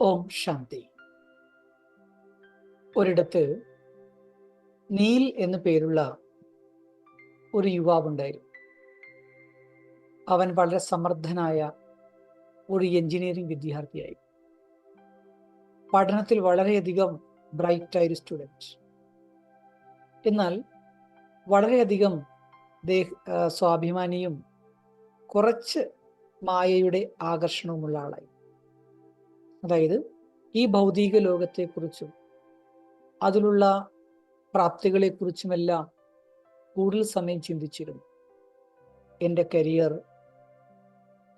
ഓം ശാന്തി. ഒരിടത്ത് നീൽ എന്ന് പേരുള്ള ഒരു യുവാവുണ്ടായിരുന്നു. അവൻ വളരെ സമർത്ഥനായ ഒരു എഞ്ചിനീയറിംഗ് വിദ്യാർത്ഥിയായി. പഠനത്തിൽ വളരെയധികം ബ്രൈറ്റായ ഒരു സ്റ്റുഡന്റ്. എന്നാൽ വളരെയധികം സ്വാഭിമാനിയും കുറച്ച് മായയുടെ ആകർഷണവുമുള്ള ആളായി. അതായത് ഈ ഭൗതിക ലോകത്തെക്കുറിച്ചും അതിലുള്ള പ്രാപ്തികളെക്കുറിച്ചുമെല്ലാം കൂടുതൽ സമയം ചിന്തിച്ചിരുന്നു. എന്റെ കരിയർ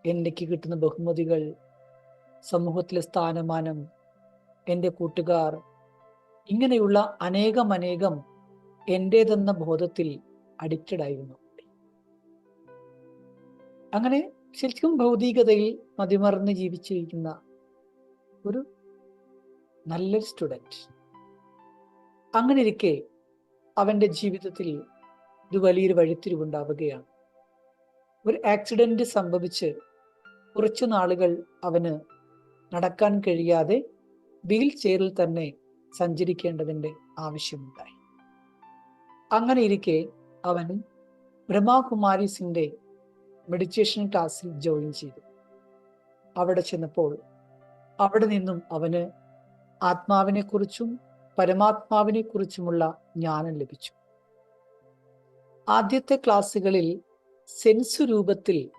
എനിക്ക് കിട്ടുന്ന ബഹുമതികൾ സമൂഹത്തിലെ സ്ഥാനമാനം എന്റെ കൂട്ടുകാർ ഇങ്ങനെയുള്ള അനേകം അനേകം എന്റേതെന്ന ബോധത്തിൽ അഡിക്റ്റഡ് ആയിരുന്നു. അങ്ങനെ ശരിക്കും ഭൗതികതയിൽ മതിമറന്ന് ജീവിച്ചിരിക്കുന്ന ഒരു നല്ലൊരു സ്റ്റുഡന്റ് അങ്ങനെ ഇരിക്കെ അവന്റെ ജീവിതത്തിൽ ഒരു വലിയൊരു വഴിത്തിരിവുണ്ടാവുകയാണ്. ഒരു ആക്സിഡന്റ് സംഭവിച്ച് കുറച്ചു നാളുകൾ അവന് നടക്കാൻ കഴിയാതെ വീൽ ചെയറിൽ തന്നെ സഞ്ചരിക്കേണ്ടതിന്റെ ആവശ്യമുണ്ടായി. അങ്ങനെ ഇരിക്കെ അവൻ ബ്രഹ്മാകുമാരീസിന്റെ മെഡിറ്റേഷൻ ക്ലാസ്സിൽ ജോയിൻ ചെയ്തു. അവിടെ ചെന്നപ്പോൾ അവിടെ നിന്നും അവന് പരമാത്മാവിനെ കുറിച്ചുമുള്ള ജ്ഞാനം ലഭിച്ചു. ആദ്യത്തെ ക്ലാസ്സുകളിൽ സെൻസ് രൂപത്തിൽ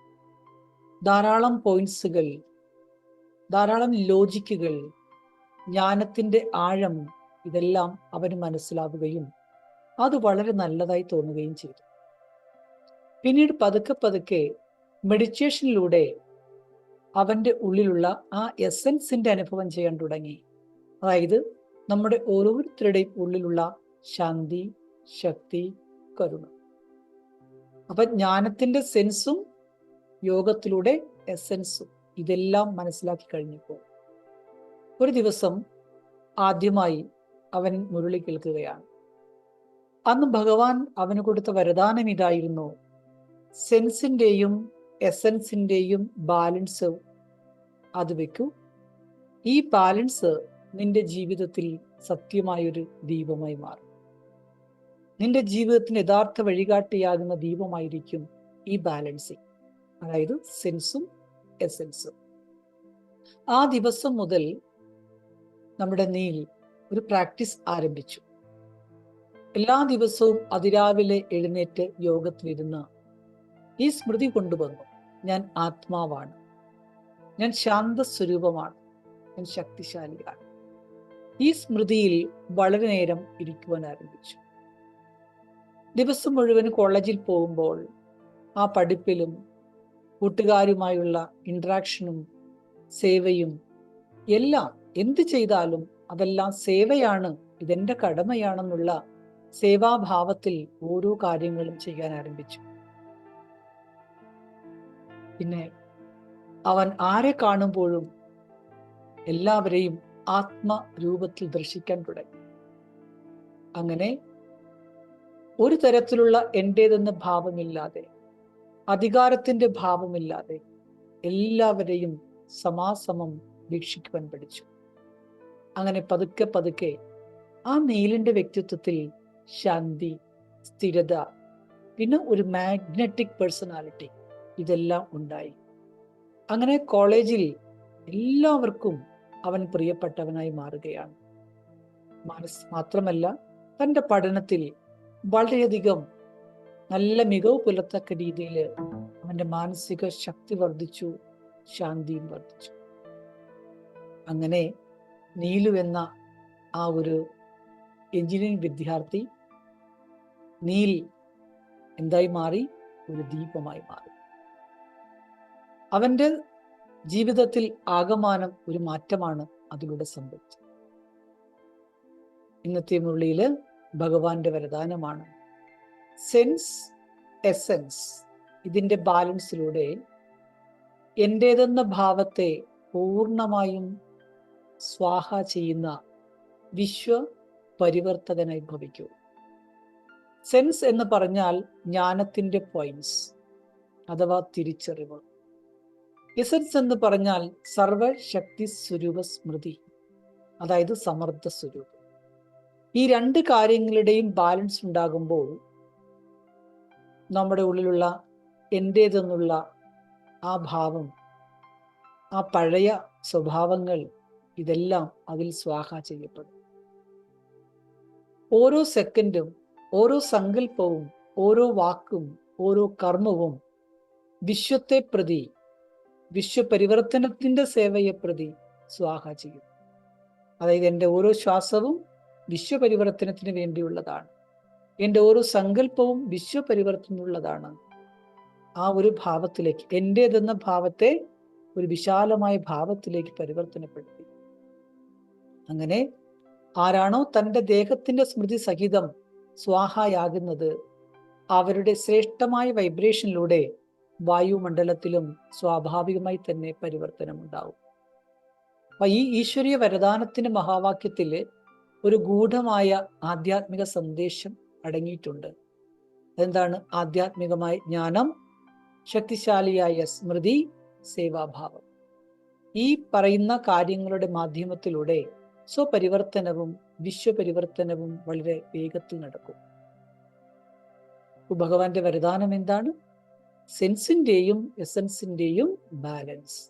ധാരാളം പോയിന്റ്സുകൾ ധാരാളം ലോജിക്കുകൾ ജ്ഞാനത്തിന്റെ ആഴം ഇതെല്ലാം അവന് മനസ്സിലാവുകയും അത് വളരെ നല്ലതായി തോന്നുകയും ചെയ്തു. പിന്നീട് പതുക്കെ പതുക്കെ മെഡിറ്റേഷനിലൂടെ അവന്റെ ഉള്ളിലുള്ള ആ എസൻസിന്റെ അനുഭവം ചെയ്യാൻ തുടങ്ങി. അതായത് നമ്മുടെ ഓരോരുത്തരുടെയും ഉള്ളിലുള്ള ശാന്തി ശക്തി കരുണ. അപ്പൊ ജ്ഞാനത്തിന്റെ സെൻസും യോഗത്തിലൂടെ എസൻസും ഇതെല്ലാം മനസ്സിലാക്കി കഴിഞ്ഞപ്പോൾ ഒരു ദിവസം ആദ്യമായി അവൻ മുരളി കേൾക്കുകയാണ്. അന്ന് ഭഗവാൻ അവന് കൊടുത്ത വരദാനം ഇതായിരുന്നു. സെൻസിന്റെയും എസൻസിന്റെയും ബാലൻസ് അത് വെക്കൂ. ഈ ബാലൻസ് നിന്റെ ജീവിതത്തിൽ സത്യമായൊരു ദീപമായി മാറും. നിന്റെ ജീവിതത്തിന് യഥാർത്ഥ വഴികാട്ടിയാകുന്ന ദീപമായിരിക്കും ഈ ബാലൻസിങ് അതായത് സെൻസും എസൻസും ആ ദിവസം മുതൽ നമ്മുടെ നീൽ ഒരു പ്രാക്ടീസ് ആരംഭിച്ചു. എല്ലാ ദിവസവും അതിരാവിലെ എഴുന്നേറ്റ് യോഗത്തിലിരുന്ന് ഈ സ്മൃതി കൊണ്ടുവന്നു. ഞാൻ ആത്മാവാണ്. ഞാൻ ശാന്തസ്വരൂപമാണ്. ഞാൻ ശക്തിശാലിയാണ്. ഈ സ്മൃതിയിൽ വളരെ നേരം ഇരിക്കുവാൻ ആരംഭിച്ചു. ദിവസം മുഴുവൻ കോളേജിൽ പോകുമ്പോൾ ആ പഠിപ്പിലും കൂട്ടുകാരുമായുള്ള ഇൻട്രാക്ഷനും സേവയും എല്ലാം എന്ത് ചെയ്താലും അതെല്ലാം സേവയാണ് ഇതെന്റെ കടമയാണെന്നുള്ള സേവാഭാവത്തിൽ ഓരോ കാര്യങ്ങളും ചെയ്യാൻ ആരംഭിച്ചു. പിന്നെ അവൻ ആരെ കാണുമ്പോഴും എല്ലാവരെയും ആത്മരൂപത്തിൽ ദർശിക്കാൻ തുടങ്ങി. അങ്ങനെ ഒരു തരത്തിലുള്ള എന്റേതെന്ന ഭാവമില്ലാതെ അധികാരത്തിന്റെ ഭാവമില്ലാതെ എല്ലാവരെയും സമാസമം വീക്ഷിക്കുവാൻ പഠിച്ചു. അങ്ങനെ പതുക്കെ പതുക്കെ ആ നീലിന്റെ വ്യക്തിത്വത്തിൽ ശാന്തി സ്ഥിരത പിന്നെ ഒരു മാഗ്നറ്റിക് പേഴ്സണാലിറ്റി ഇതെല്ലാം ഉണ്ടായി. അങ്ങനെ കോളേജിൽ എല്ലാവർക്കും അവൻ പ്രിയപ്പെട്ടവനായി മാറുകയാണ്. മനസ് മാത്രമല്ല തന്റെ പഠനത്തിൽ വളരെയധികം നല്ല മികവ് പുലർത്തക്ക രീതിയിൽ അവന്റെ മാനസിക ശക്തി വർദ്ധിച്ചു ശാന്തിയും വർദ്ധിച്ചു. അങ്ങനെ നീലു എന്ന ആ ഒരു എഞ്ചിനീയറിംഗ് വിദ്യാർത്ഥി നീൽ എന്തായി മാറി? ഒരു ദീപമായി മാറി. അവന്റെ ജീവിതത്തിൽ ആകമാനം ഒരു മാറ്റമാണ് അതിലൂടെ സംഭവിച്ചത്. ഇന്നത്തെ മുള്ളിയിൽ ഭഗവാന്റെ വരദാനമാണ്. സെൻസ് എസെൻസ് ഇതിന്റെ ബാലൻസിലൂടെ എന്റേതെന്ന ഭാവത്തെ പൂർണമായും സ്വാഹ ചെയ്യുന്ന വിശ്വ പരിവർത്തകനായി ഭവിക്കൂ. സെൻസ് എന്ന് പറഞ്ഞാൽ ജ്ഞാനത്തിന്റെ പോയിന്റ്സ് അഥവാ തിരിച്ചറിവ്. എസൻസ് എന്ന് പറഞ്ഞാൽ സർവശക്തി സ്വരൂപ സ്മൃതി അതായത് സമർത്ഥ സ്വരൂപം ഈ രണ്ട് കാര്യങ്ങളുടെയും ബാലൻസ് ഉണ്ടാകുമ്പോൾ നമ്മുടെ ഉള്ളിലുള്ള എന്റേതെന്നുള്ള ആ ഭാവം ആ പഴയ സ്വഭാവങ്ങൾ ഇതെല്ലാം അതിൽ സ്വാഹ ചെയ്യപ്പെടും. ഓരോ സെക്കൻഡും ഓരോ സങ്കല്പവും ഓരോ വാക്കും ഓരോ കർമ്മവും വിശ്വത്തെ പ്രതി വിശ്വപരിവർത്തനത്തിന്റെ സേവയെ പ്രതി സ്വാഹ ചെയ്യും. അതായത് എന്റെ ഓരോ ശ്വാസവും വിശ്വപരിവർത്തനത്തിന് വേണ്ടിയുള്ളതാണ്. എന്റെ ഓരോ സങ്കല്പവും വിശ്വപരിവർത്തനമുള്ളതാണ് ആ ഒരു ഭാവത്തിലേക്ക് എന്റേതെന്ന ഭാവത്തെ ഒരു വിശാലമായ ഭാവത്തിലേക്ക് പരിവർത്തനപ്പെടുത്തി. അങ്ങനെ ആരാണോ തന്റെ ദേഹത്തിന്റെ സ്മൃതി സഹിതം സ്വാഹയാകുന്നത് അവരുടെ ശ്രേഷ്ഠമായ വൈബ്രേഷനിലൂടെ വായുമണ്ഡലത്തിലും സ്വാഭാവികമായി തന്നെ പരിവർത്തനം ഉണ്ടാവും അപ്പൊ ഈ ഈശ്വരീയ വരദാനത്തിന്റെ മഹാവാക്യത്തിൽ ഒരു ഗൂഢമായ ആധ്യാത്മിക സന്ദേശം അടങ്ങിയിട്ടുണ്ട്. എന്താണ് ആധ്യാത്മികമായ ജ്ഞാനം ശക്തിശാലിയായ സ്മൃതി സേവാഭാവം. ഈ പറയുന്ന കാര്യങ്ങളുടെ മാധ്യമത്തിലൂടെ സ്വപരിവർത്തനവും വിശ്വപരിവർത്തനവും വളരെ വേഗത്തിൽ നടക്കും. ഭഗവാന്റെ വരദാനം എന്താണ്? സെൻസിന്റെയും എസൻസിന്റെയും ബാലൻസ്.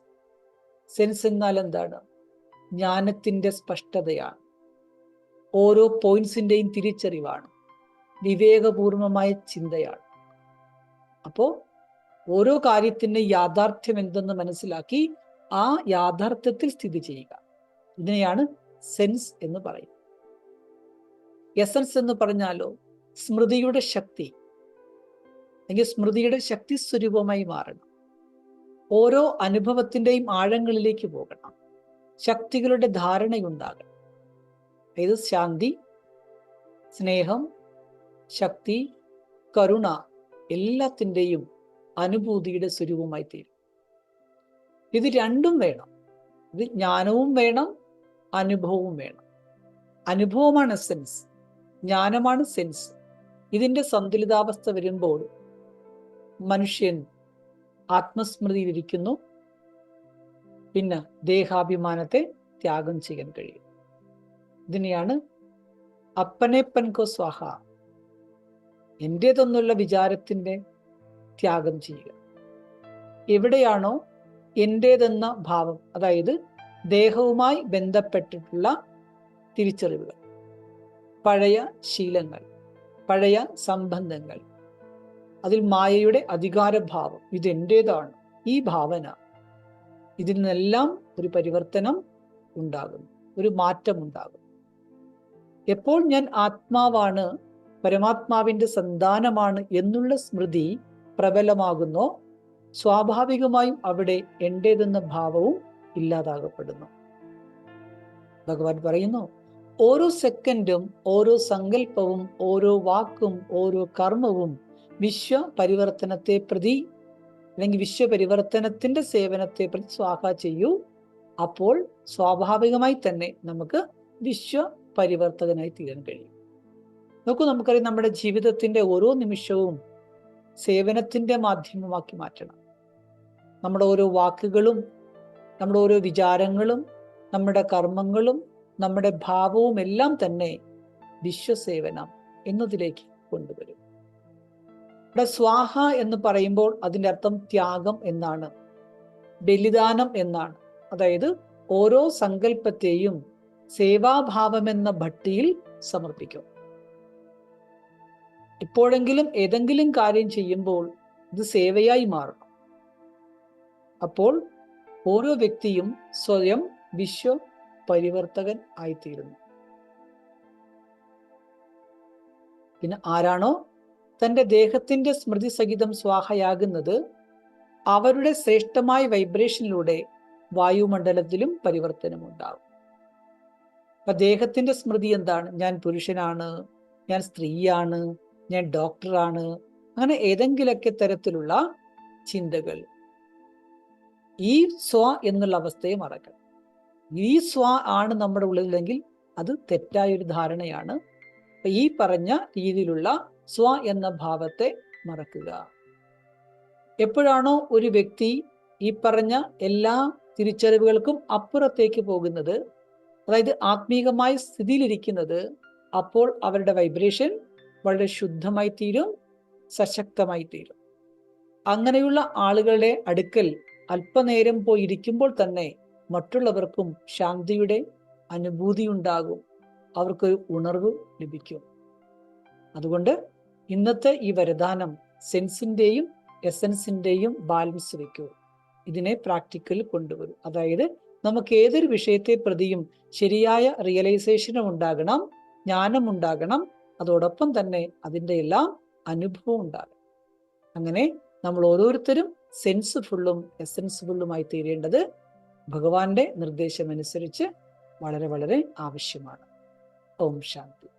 സെൻസ് എന്നാൽ എന്താണ്? ജ്ഞാനത്തിന്റെ സ്പഷ്ടതയാണ്. ഓരോ പോയിന്റ്സിന്റെയും തിരിച്ചറിവാണ്. വിവേകപൂർവമായ ചിന്തയാണ്. അപ്പോൾ ഓരോ കാര്യത്തിന്റെ യാഥാർത്ഥ്യം എന്തെന്ന് മനസ്സിലാക്കി ആ യാഥാർത്ഥ്യത്തിൽ സ്ഥിതി ചെയ്യുക. ഇതിനെയാണ് സെൻസ് എന്ന് പറയുന്നത്. എസൻസ് എന്ന് പറഞ്ഞാലോ സ്മൃതിയുടെ ശക്തി. അല്ലെങ്കിൽ സ്മൃതിയുടെ ശക്തി സ്വരൂപമായി മാറണം. ഓരോ അനുഭവത്തിന്റെയും ആഴങ്ങളിലേക്ക് പോകണം. ശക്തികളുടെ ധാരണയുണ്ടാകണം. അതായത് ശാന്തി സ്നേഹം ശക്തി കരുണ എല്ലാത്തിന്റെയും അനുഭൂതിയുടെ സ്വരൂപമായി തീരും. ഇത് രണ്ടും വേണം. ഇത് ജ്ഞാനവും വേണം അനുഭവവും വേണം. അനുഭവമാണ് സെൻസ് ജ്ഞാനമാണ് സെൻസ്. ഇതിന്റെ സന്തുലിതാവസ്ഥ വരുമ്പോൾ മനുഷ്യൻ ആത്മസ്മൃതിയിലിരിക്കുന്നു. പിന്നെ ദേഹാഭിമാനത്തെ ത്യാഗം ചെയ്യാൻ കഴിയും. ഇതിനെയാണ് അപ്പനെപ്പൻകോ സ്വാഹ എന്റേതെന്നുള്ള വിചാരത്തിന്റെ ത്യാഗം ചെയ്യുക. എവിടെയാണോ എന്റേതെന്ന ഭാവം അതായത് ദേഹവുമായി ബന്ധപ്പെട്ടിട്ടുള്ള തിരിച്ചറിവുകൾ പഴയ ശീലങ്ങൾ പഴയ സംബന്ധങ്ങൾ അതിൽ മായയുടെ അധികാരഭാവം. ഇതെന്റേതാണ് ഈ ഭാവന. ഇതിൽ നിന്നെല്ലാം ഒരു പരിവർത്തനം ഉണ്ടാകും ഒരു മാറ്റം ഉണ്ടാകും എപ്പോൾ ഞാൻ ആത്മാവാണ് പരമാത്മാവിന്റെ സന്താനമാണ് എന്നുള്ള സ്മൃതി പ്രബലമാകുന്നോ സ്വാഭാവികമായും അവിടെ എന്റേതെന്ന ഭാവവും ഇല്ലാതാകപ്പെടുന്നു. ഭഗവാൻ പറയുന്നു ഓരോ സെക്കൻഡും ഓരോ സങ്കല്പവും ഓരോ വാക്കും ഓരോ കർമ്മവും വിശ്വ പരിവർത്തനത്തെ പ്രതി അല്ലെങ്കിൽ വിശ്വപരിവർത്തനത്തിന്റെ സേവനത്തെ പ്രതി സ്വാഹ ചെയ്യൂ. അപ്പോൾ സ്വാഭാവികമായി തന്നെ നമുക്ക് വിശ്വ പരിവർത്തകനായി തീരാൻ കഴിയും. നോക്കൂ നമുക്കറിയാം നമ്മുടെ ജീവിതത്തിന്റെ ഓരോ നിമിഷവും സേവനത്തിന്റെ മാധ്യമമാക്കി മാറ്റണം. നമ്മുടെ ഓരോ വാക്കുകളും നമ്മുടെ ഓരോ വിചാരങ്ങളും നമ്മുടെ കർമ്മങ്ങളും നമ്മുടെ ഭാവവും എല്ലാം തന്നെ വിശ്വസേവനം എന്നതിലേക്ക് കൊണ്ടുവരും. ഇവിടെ സ്വാഹ എന്ന് പറയുമ്പോൾ അതിന്റെ അർത്ഥം ത്യാഗം എന്നാണ്. ബലിദാനം എന്നാണ്. അതായത് ഓരോ സങ്കല്പത്തെയും സേവാഭാവമെന്ന ഭട്ടിയിൽ സമർപ്പിക്കും. ഇപ്പോഴെങ്കിലും ഏതെങ്കിലും കാര്യം ചെയ്യുമ്പോൾ ഇത് സേവയായി മാറണം. അപ്പോൾ ഓരോ വ്യക്തിയും സ്വയം വിശ്വ പരിവർത്തകൻ ആയിത്തീരുന്നു. പിന്നെ ആരാണോ? തന്റെ ദേഹത്തിന്റെ സ്മൃതി സഹിതം സ്വാഹയാകുന്നത് അവരുടെ ശ്രേഷ്ഠമായ വൈബ്രേഷനിലൂടെ വായുമണ്ഡലത്തിലും പരിവർത്തനമുണ്ടാകും. അപ്പം ദേഹത്തിന്റെ സ്മൃതി എന്താണ്? ഞാൻ പുരുഷനാണ് ഞാൻ സ്ത്രീയാണ് ഞാൻ ഡോക്ടറാണ് അങ്ങനെ ഏതെങ്കിലൊക്കെ തരത്തിലുള്ള ചിന്തകൾ. ഈ സ്വ എന്നുള്ള അവസ്ഥയെ മറക്കണം. ഈ സ്വ ആണ് നമ്മുടെ ഉള്ളിലെങ്കിൽ അത് തെറ്റായൊരു ധാരണയാണ്. ഈ പറഞ്ഞ രീതിയിലുള്ള സ്വ എന്ന ഭാവത്തെ മറക്കുക. എപ്പോഴാണോ ഒരു വ്യക്തി ഈ പറഞ്ഞ എല്ലാ തിരിച്ചറിവുകൾക്കും അപ്പുറത്തേക്ക് പോകുന്നത് അതായത് ആത്മീകമായ സ്ഥിതിയിലിരിക്കുന്നത് അപ്പോൾ അവരുടെ വൈബ്രേഷൻ വളരെ ശുദ്ധമായി തീരും സശക്തമായി തീരും അങ്ങനെയുള്ള ആളുകളുടെ അടുക്കൽ അല്പനേരം പോയി ഇരിക്കുമ്പോൾ തന്നെ മറ്റുള്ളവർക്കും ശാന്തിയുടെ അനുഭൂതി ഉണ്ടാകും അവർക്കൊരു ഉണർവ് ലഭിക്കും. അതുകൊണ്ട് ഇന്നത്തെ ഈ വരദാനം സെൻസിന്റെയും എസെൻസിന്റെയും ബാലൻസ് വയ്ക്കൂ ഇതിനെ പ്രാക്ടിക്കൽ കൊണ്ടുവരും. അതായത് നമുക്ക് ഏതൊരു വിഷയത്തെ പ്രതിയും ശരിയായ റിയലൈസേഷനും ഉണ്ടാകണം ജ്ഞാനം ഉണ്ടാകണം അതോടൊപ്പം തന്നെ അതിന്റെ എല്ലാം അനുഭവം ഉണ്ടാകണം. അങ്ങനെ നമ്മൾ ഓരോരുത്തരും സെൻസ്ഫുള്ളും എസെൻസ്ഫുള്ളുമായി തീരേണ്ടത് ഭഗവാന്റെ നിർദ്ദേശമനുസരിച്ച് വളരെ വളരെ ആവശ്യമാണ്. ഓം ശാന്തി.